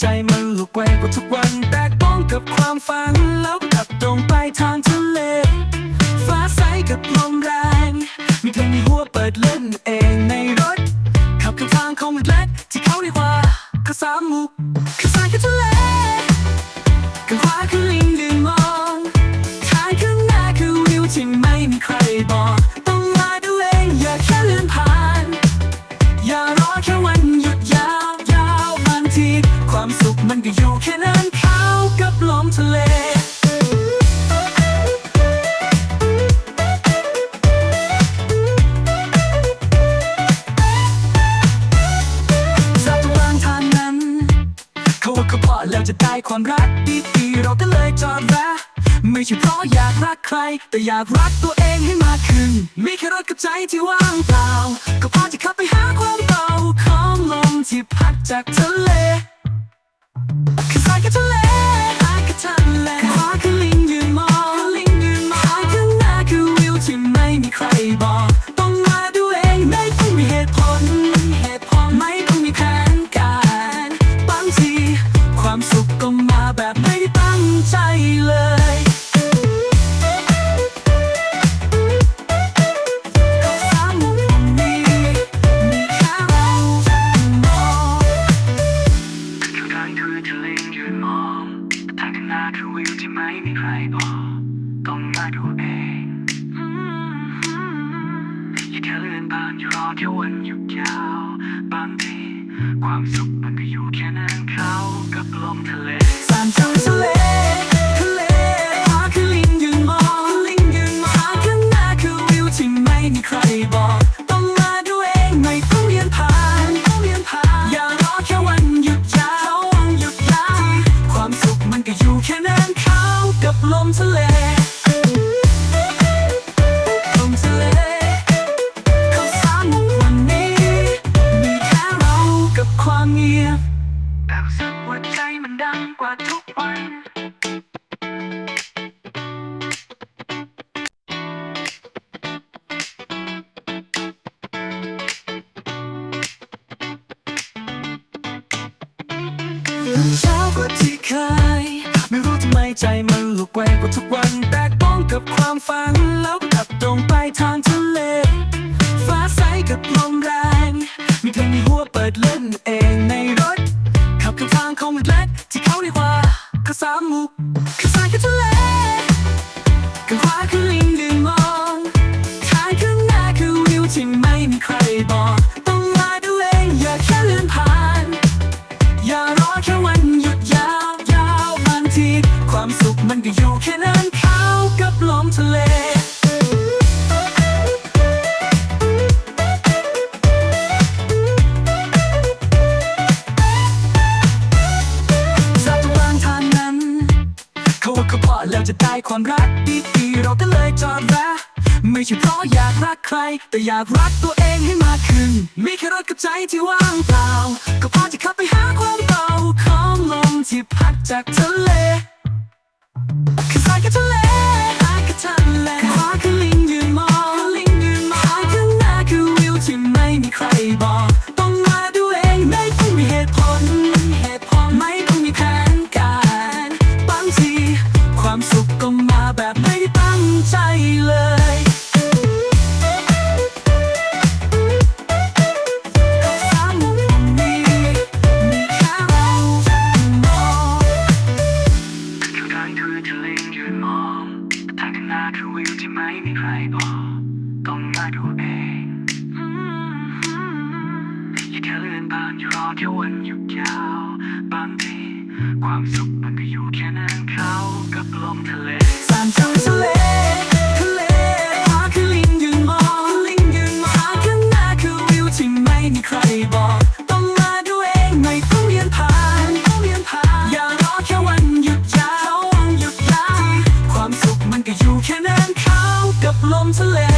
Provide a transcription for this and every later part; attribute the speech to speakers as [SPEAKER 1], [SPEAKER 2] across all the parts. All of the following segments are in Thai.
[SPEAKER 1] ใจมันลุกไวกว่าทุกวันแตกต้องกับความฝันแล้วขับตรงไปทางทะเล ฟ้าใสกับลมแรง มีเพลงในหัวเปิดเล่นเองในรถ ขับข้างทางของมันเล็กที่เขาเรียกว่าข้าสามมุกข้าสารกับทะเลข้างขวาคือลิงดึงมองท้ายข้างหน้าคือวิวที่ไม่มีใครบอกต้องมาดูเองอย่าแค่เลื่อนผ่าน อย่ารอแค่วันหยุด มันก็อยู่แค่นั้นเข้ากับลมทะเลจากตรงกลางทางนั้นเขาว่าเขาพอแล้วจะได้ความรักดีๆเราก็เลยจอดแวะไม่ใช่เพราะอยากรักใคร แต่อยากรักตัวเองให้มากขึ้น มีแค่รถกับใจที่ว่างเปล่า ก็พอจะขับไปหาความเบาของลมที่พัดจากทะเล คือสายกับทะ ความสุขมันก็อยู่แค่นั้นเขากับลมทะเลสานจังทะเลทะเลขวาคือลิงยืนมองลิงยืนมองทางข้างหน้าคือวิวที่ไม่มีใครบอกต้องมาดูเองไม่ต้องเรียนผ่านต้องเรียนผ่านอย่ารอแค่วันหยุดยาววันหยุดยาวความสุขมันก็อยู่แค่นั้นเขากับลมทะเล ใจมันลุกไวกว่าทุกวันแตกต้องกับความฝันแล้วขับตรงไปทางทะเล ฟ้าใสกับลมแรง มีเพลงในหัวเปิดเล่นเองในรถ ขับข้างทางของมันเล็กที่เขาเรียกว่าข้าสามมุกข้าสารกับทะเลข้างขวาคือลิงดึงมองท้ายข้างหน้าคือวิวที่ไม่มีใครบอกต้องมาดูเองอย่าแค่เลื่อนผ่าน อย่ารอแค่วันหยุดยา มันก็อยู่แค่นั้นเขากับลมทะเลจากตรงกลางทางนั้นเขาว่าเขาพอแล้วจะได้ความรักดีๆเราก็เลยจอดแวะไม่ใช่เพราะอยากรักใคร แต่อยากรักตัวเองให้มากขึ้น มีแค่รถกับใจที่ว่างเปล่า ก็พอจะขับไปหาความเบาของลมที่พัดจากทะเล คือสายกับทะ ความสุขมันก็อยู่แค่นั้นเขากับลมทะเลสานจังทะเลทะเลขวาคือลิงยืนมองลิงยืนมองทางข้างหน้าคือวิวที่ไม่มีใครบอกต้องมาดูเองไม่ต้องเรียนผ่านต้องเรียนผ่านอย่ารอแค่วันหยุดยาววันหยุดยาวความสุขมันก็อยู่แค่นั้นเขากับลมทะเล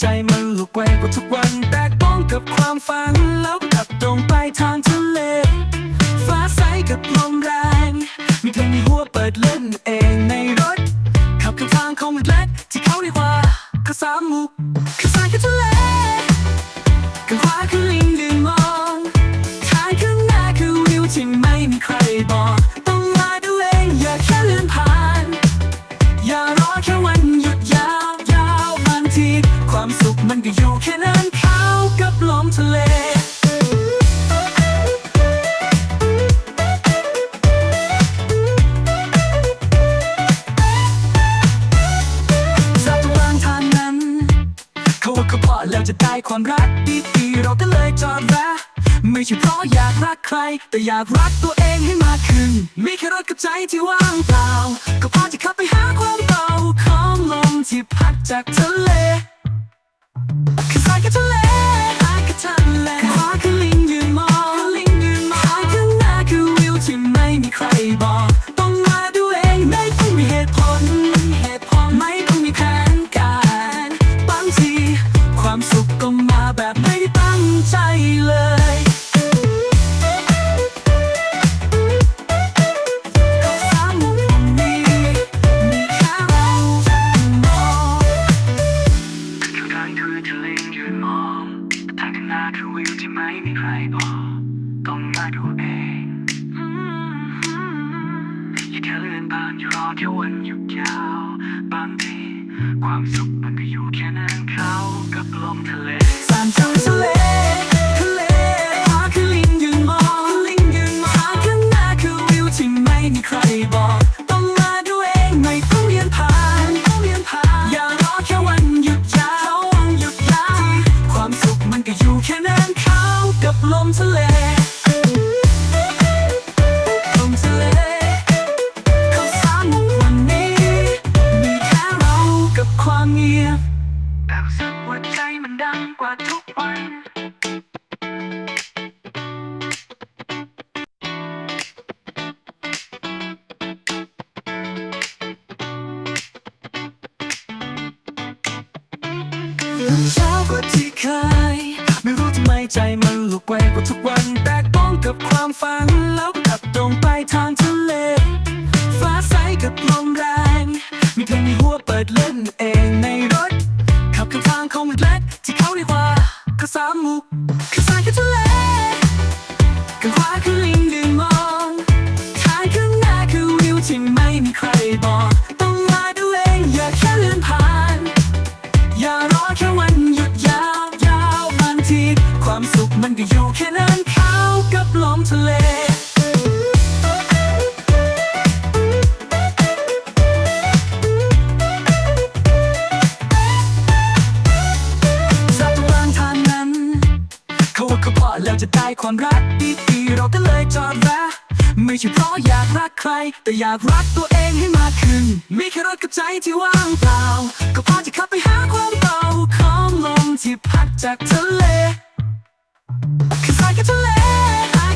[SPEAKER 1] ใจมันลุกไวกว่าทุกวันแตกต้องกับความฝันแล้วขับตรงไปทางทะเล ฟ้าใสกับลมแรง มีเพลงในหัวเปิดเล่นเองในรถ ขับข้างทางของมันเล็กที่เขาเรียกว่าข้าสามมุกข้าสารกับทะเลข้างขวาคือลิงดึงมองท้ายข้างหน้าคือวิวที่ไม่มีใครบอกต้องมาดูเองอย่าแค่เลื่อนผ่าน อย่ารอแค่วันหยุดยา มันก็อยู่แค่นั้นเข้ากับลมทะเลสัตว์วางทางนั้นเขาว่าเขาพอแล้วจะได้ความรักดีๆเราก็เลยจอดแวะไม่ใช่เพราะอยากรักใคร แต่อยากรักตัวเองให้มากขึ้น มีแค่รถกับใจที่ว่างเปล่า ก็พอจะขับไปหาความเบาของลมที่พัดจากทะเล คือสายกับทะ ความสุขมันก็อยู่แค่นั้นเขากับลมทะเลสานจังทะเลทะเลพาคือลิงยืนมองลิงยืนมองข้างหน้าคือวิวที่ไม่มีใครบอกต้องมาดูเองไม่ต้องเรียนผ่านต้องเรียนผ่านอย่ารอแค่วันหยุดยาววันหยุดยาวความสุขมันก็อยู่แค่นั้นเขากับลมทะเล ใจมันลุกไวกว่าทุกวันแตกต้องกับความฝันแล้วขับตรงไปทางทะเล ฟ้าใสกับลมแรง มีเพลงในหัวเปิดเล่นเองในรถ ขับข้างทางของมันเล็กที่เขาเรียกว่าข้าสามมุกข้าสารกับทะเลข้างขวาคือลิงดึงมองท้ายข้างหน้าคือวิวที่ไม่มีใครบอกต้องมาดูเองอย่าแค่เลื่อนผ่าน อย่ารอแค่วันหยุดยาวยาวบางทีควา มันก็อยู่แค่นั้นเข้ากับลมทะเลสัตว์วางทางนั้นเขาว่าเขาพอแล้วจะได้ความรักดีๆเราก็เลยจอดแวะไม่ใช่เพราะอยากรักใคร แต่อยากรักตัวเองให้มากขึ้น มีแค่รถกับใจที่ว่างเปล่า ก็พอจะขับไปหาความเบาของลมที่พัดจากทะเล คือสายกับทะเลอาย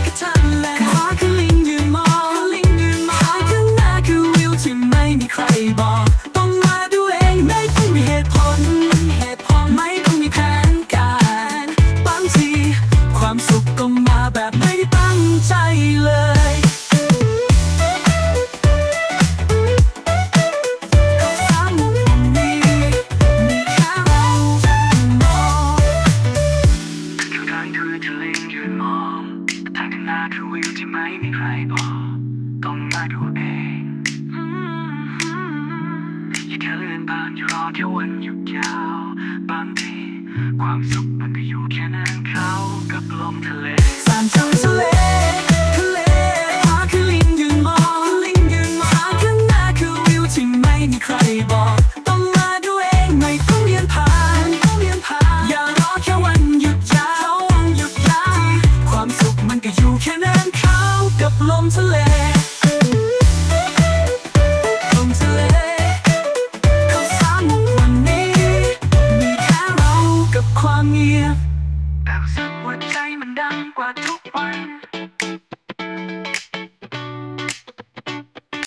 [SPEAKER 1] ความสุขมันก็อยู่แค่นั้นเขากับลมทะเลสานจังทะเลทะเลพาคือลิงยืนมองลิงยืนมองข้างหน้าคือวิวที่ไม่มีใครบอกต้องมาดูเองไม่ต้องเรียนผ่านต้องเรียนผ่านอย่ารอแค่วันหยุดยาววันหยุดยาวความสุขมันก็อยู่แค่นั้นเขากับลมทะเล